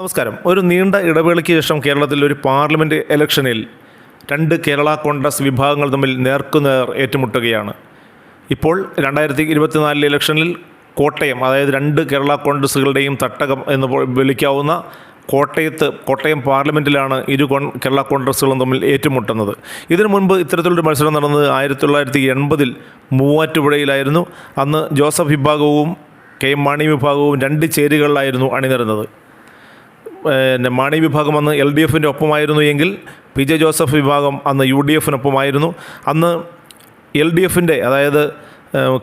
നമസ്കാരം. ഒരു നീണ്ട ഇടവേളയ്ക്ക് ശേഷം കേരളത്തിൽ ഒരു പാർലമെന്റ് ഇലക്ഷനിൽ രണ്ട് കേരള കോൺഗ്രസ് വിഭാഗങ്ങൾ തമ്മിൽ നേർക്കുനേർ ഏറ്റുമുട്ടുകയാണ്. ഇപ്പോൾ രണ്ടായിരത്തി ഇരുപത്തിനാലിലെ ഇലക്ഷനിൽ കോട്ടയം അതായത് രണ്ട് കേരള കോൺഗ്രസുകളുടെയും തട്ടകം എന്ന് വിളിക്കാവുന്ന കോട്ടയത്ത് കോട്ടയം പാർലമെന്റിലാണ് ഇരു കോൺ കേരള കോൺഗ്രസുകളും തമ്മിൽ ഏറ്റുമുട്ടുന്നത്. ഇതിനു മുൻപ് ഇത്തരത്തിലൊരു മത്സരം നടന്നത് ആയിരത്തി തൊള്ളായിരത്തി എൺപതിൽ മൂവാറ്റുപുഴയിലായിരുന്നു. അന്ന് ജോസഫ് വിഭാഗവും കെ എം മാണി വിഭാഗവും രണ്ട് ചേരികളിലായിരുന്നു അണിനിരുന്നത്. പിന്നെ മാണി വിഭാഗം അന്ന് എൽ ഡി എഫിന്റെ ഒപ്പമായിരുന്നു എങ്കിൽ പി ജെ ജോസഫ് വിഭാഗം അന്ന് യു ഡി എഫിനൊപ്പമായിരുന്നു. അന്ന് എൽ ഡി എഫിന്റെ അതായത്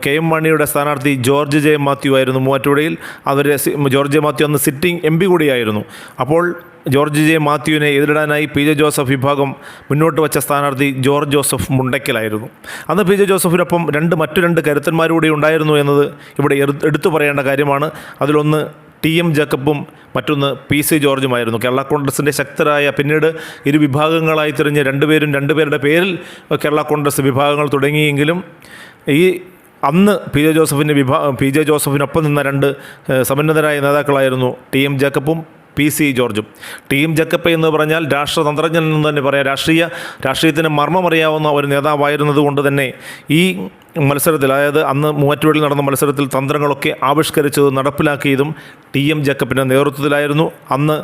കെ എം മാണിയുടെ സ്ഥാനാർത്ഥി ജോർജ് ജെ മാത്യു ആയിരുന്നു മൂവാറ്റുപുഴയിൽ. അവരെ ജോർജ് ജെ മാത്യു അന്ന് സിറ്റിംഗ് എം പി കൂടിയായിരുന്നു. അപ്പോൾ ജോർജ് ജെ മാത്യുവിനെ എതിരിടാനായി പി ജെ ജോസഫ് വിഭാഗം മുന്നോട്ട് വച്ച സ്ഥാനാർത്ഥി ജോർജ് ജോസഫ് മുണ്ടയ്ക്കലായിരുന്നു. അന്ന് പി ജെ ജോസഫിനൊപ്പം രണ്ട് മറ്റു രണ്ട് കരുത്തന്മാരുകൂടി ഉണ്ടായിരുന്നു എന്നത് ഇവിടെ എടു- എടുത്തു പറയേണ്ട കാര്യമാണ്. അതിലൊന്ന് ടി എം ജേക്കബും മറ്റൊന്ന് പി സി ജോർജുമായിരുന്നു. കേരള കോൺഗ്രസിന്റെ ശക്തരായ പിന്നീട് ഇരു വിഭാഗങ്ങളായി തിരിഞ്ഞ് രണ്ടുപേരും രണ്ടുപേരുടെ പേരിൽ കേരള കോൺഗ്രസ് വിഭാഗങ്ങൾ തുടങ്ങിയെങ്കിലും ഈ അന്ന് പി ജെ ജോസഫിന്റെ വിഭാ പി ജെ ജോസഫിനൊപ്പം നിന്ന രണ്ട് സമന്നതരായ നേതാക്കളായിരുന്നു ടി എം ജേക്കബും പി സി ജോർജും. ടി ജക്കപ്പ എന്ന് പറഞ്ഞാൽ രാഷ്ട്രതന്ത്രജ്ഞൻ എന്ന് തന്നെ പറയാം. രാഷ്ട്രീയ രാഷ്ട്രീയത്തിന് മർമ്മമറിയാവുന്ന ഒരു നേതാവായിരുന്നത് കൊണ്ട് തന്നെ ഈ മത്സരത്തിൽ അതായത് അന്ന് മൂവാറ്റുപുഴയിൽ നടന്ന മത്സരത്തിൽ തന്ത്രങ്ങളൊക്കെ ആവിഷ്കരിച്ചതും നടപ്പിലാക്കിയതും ടി എം ജക്കപ്പിന്റെ നേതൃത്വത്തിലായിരുന്നു. അന്ന്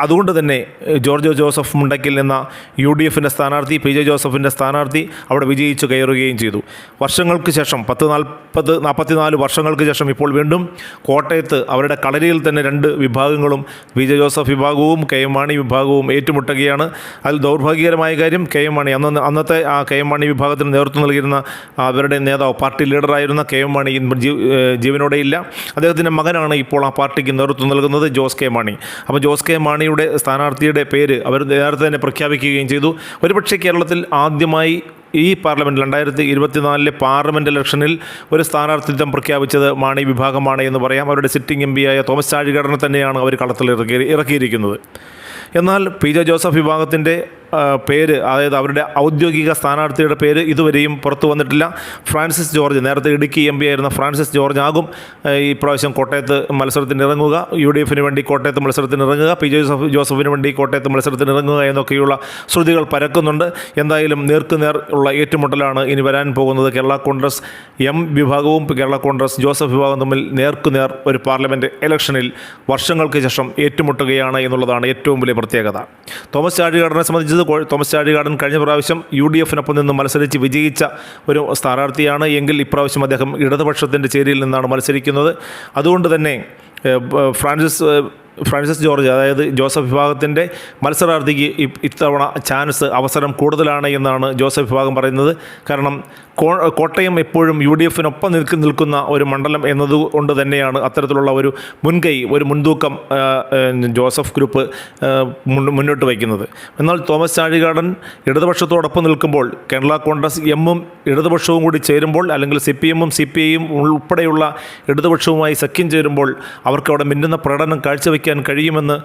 അതുകൊണ്ട് തന്നെ ജോർജോ ജോർജ് ജോസഫ് മുണ്ടയ്ക്കൽ എന്ന യു ഡി എഫിന്റെ സ്ഥാനാർത്ഥി പി ജെ ജോസഫിന്റെ സ്ഥാനാർത്ഥി അവിടെ വിജയിച്ചു കയറുകയും ചെയ്തു. വർഷങ്ങൾക്ക് ശേഷം പത്ത് നാൽപ്പത് നാൽപ്പത്തിനാല് വർഷങ്ങൾക്ക് ശേഷം ഇപ്പോൾ വീണ്ടും കോട്ടയത്ത് അവരുടെ കളരിയിൽ തന്നെ രണ്ട് വിഭാഗങ്ങളും പി ജെ ജോസഫ് വിഭാഗവും കെ എം മാണി വിഭാഗവും ഏറ്റുമുട്ടുകയാണ്. അതിൽ ദൗർഭാഗ്യകരമായ കാര്യം കെ എം മാണി അന്ന് അന്നത്തെ ആ കെ എം മാണി വിഭാഗത്തിന് നേതൃത്വം നൽകിയിരുന്ന അവരുടെ നേതാവ് പാർട്ടി ലീഡറായിരുന്ന കെ എം മാണി ഇന്ന് ജീവനോടെ ഇല്ല. അദ്ദേഹത്തിന്റെ മകനാണ് ഇപ്പോൾ ആ പാർട്ടിക്ക് നേതൃത്വം നൽകുന്നത് ജോസ് കെ മാണി. അപ്പോൾ ജോസ് കെ മാണിയുടെ സ്ഥാനാർത്ഥിയുടെ പേര് അവർ നേരത്തെ തന്നെ പ്രഖ്യാപിക്കുകയും ചെയ്തു. ഒരുപക്ഷെ കേരളത്തിൽ ആദ്യമായി ഈ പാർലമെന്റ് രണ്ടായിരത്തി ഇരുപത്തിനാലിലെ പാർലമെന്റ് ഇലക്ഷനിൽ ഒരു സ്ഥാനാർത്ഥിത്വം പ്രഖ്യാപിച്ചത് മാണി വിഭാഗമാണ് എന്ന് പറയാം. അവരുടെ സിറ്റിംഗ് എം പിയായ തോമസ് ചാഴികടനെ തന്നെയാണ് അവർ കളത്തിൽ ഇറക്കി ഇറക്കിയിരിക്കുന്നത്. എന്നാൽ പി ജെ ജോസഫ് വിഭാഗത്തിന്റെ പേര് അതായത് അവരുടെ ഔദ്യോഗിക സ്ഥാനാർത്ഥിയുടെ പേര് ഇതുവരെയും പുറത്തു വന്നിട്ടില്ല. ഫ്രാൻസിസ് ജോർജ് നേരത്തെ ഇടുക്കി എം പി ആയിരുന്ന ഫ്രാൻസിസ് ജോർജ് ആകും. ഈ പ്രാവശ്യം കോട്ടയത്ത് മത്സരത്തിന് ഇറങ്ങുക. യു ഡി എഫിന് വേണ്ടി കോട്ടയത്ത് മത്സരത്തിന് ഇറങ്ങുക. പി ജോസഫ് ജോസഫിന് വേണ്ടി കോട്ടയത്ത് മത്സരത്തിന് ഇറങ്ങുക എന്നൊക്കെയുള്ള ശ്രുതികൾ പരക്കുന്നുണ്ട്. എന്തായാലും നേർക്കുനേർ ഉള്ള ഏറ്റുമുട്ടലാണ് ഇനി വരാൻ പോകുന്നത്. കേരള കോൺഗ്രസ് എം വിഭാഗവും കേരള കോൺഗ്രസ് ജോസഫ് വിഭാഗം തമ്മിൽ നേർക്കുനേർ ഒരു പാർലമെന്റ് ഇലക്ഷനിൽ വർഷങ്ങൾക്ക് ശേഷം ഏറ്റുമുട്ടുകയാണ് എന്നുള്ളതാണ് ഏറ്റവും വലിയ പ്രത്യേകത. തോമസ് ചാഴികാടനെ സംബന്ധിച്ചത് കോ- തോമസ് ചാഴികാടൻ കഴിഞ്ഞ പ്രാവശ്യം യു ഡി എഫിനൊപ്പം നിന്ന് മത്സരിച്ച് വിജയിച്ച ഒരു സ്ഥാനാർത്ഥിയാണ് എങ്കിൽ ഇപ്രാവശ്യം അദ്ദേഹം ഇടതുപക്ഷത്തിന്റെ ചേരിയിൽ നിന്നാണ് മത്സരിക്കുന്നത്. അതുകൊണ്ട് തന്നെ ഫ്രാൻസിസ് ഫ്രാൻസിസ് ജോർജ് അതായത് ജോസഫ് വിഭാഗത്തിന്റെ മത്സരാർത്ഥിക്ക് ഇത്തവണ ചാൻസ് അവസരം കൂടുതലാണ് എന്നാണ് ജോസഫ് വിഭാഗം പറയുന്നത്. കാരണം കോട്ടയം എപ്പോഴും യു ഡി എഫിനൊപ്പം നിൽക്ക് നിൽക്കുന്ന ഒരു മണ്ഡലം എന്നതുകൊണ്ട് തന്നെയാണ് അത്തരത്തിലുള്ള ഒരു മുൻകൈ ഒരു മുൻതൂക്കം ജോസഫ് ഗ്രൂപ്പ് മുന്നോട്ട് വയ്ക്കുന്നത്. എന്നാൽ തോമസ് ചാഴികാടൻ ഇടതുപക്ഷത്തോടൊപ്പം നിൽക്കുമ്പോൾ കേരള കോൺഗ്രസ് എമ്മും ഇടതുപക്ഷവും കൂടി ചേരുമ്പോൾ അല്ലെങ്കിൽ സി പി എമ്മും സി പി ഐയും ഉൾപ്പെടെയുള്ള ഇടതുപക്ഷവുമായി സഖ്യം ചേരുമ്പോൾ അവർക്ക് അവിടെ മിന്നുന്ന പ്രകടനം കാഴ്ചവെക്കാൻ കഴിയുമെന്ന്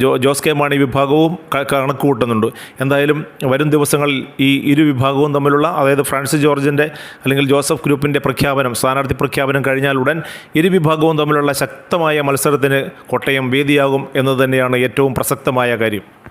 ജോ ജോസ് കെ മാണി വിഭാഗവും കണക്ക് കൂട്ടുന്നുണ്ട് എന്തായാലും വരും ദിവസങ്ങളിൽ ഈ ഇരു വിഭാഗവും തമ്മിലുള്ള അതായത് ഫ്രാൻസിസ് ജോർജിന്റെ അല്ലെങ്കിൽ ജോസഫ് ഗ്രൂപ്പിന്റെ പ്രഖ്യാപനം സ്ഥാനാർത്ഥി പ്രഖ്യാപനം കഴിഞ്ഞാൽ ഉടൻ ഇരു വിഭാഗവും തമ്മിലുള്ള ശക്തമായ മത്സരത്തിന് കോട്ടയം വേദിയാകും എന്നത് തന്നെയാണ് ഏറ്റവും പ്രസക്തമായ കാര്യം.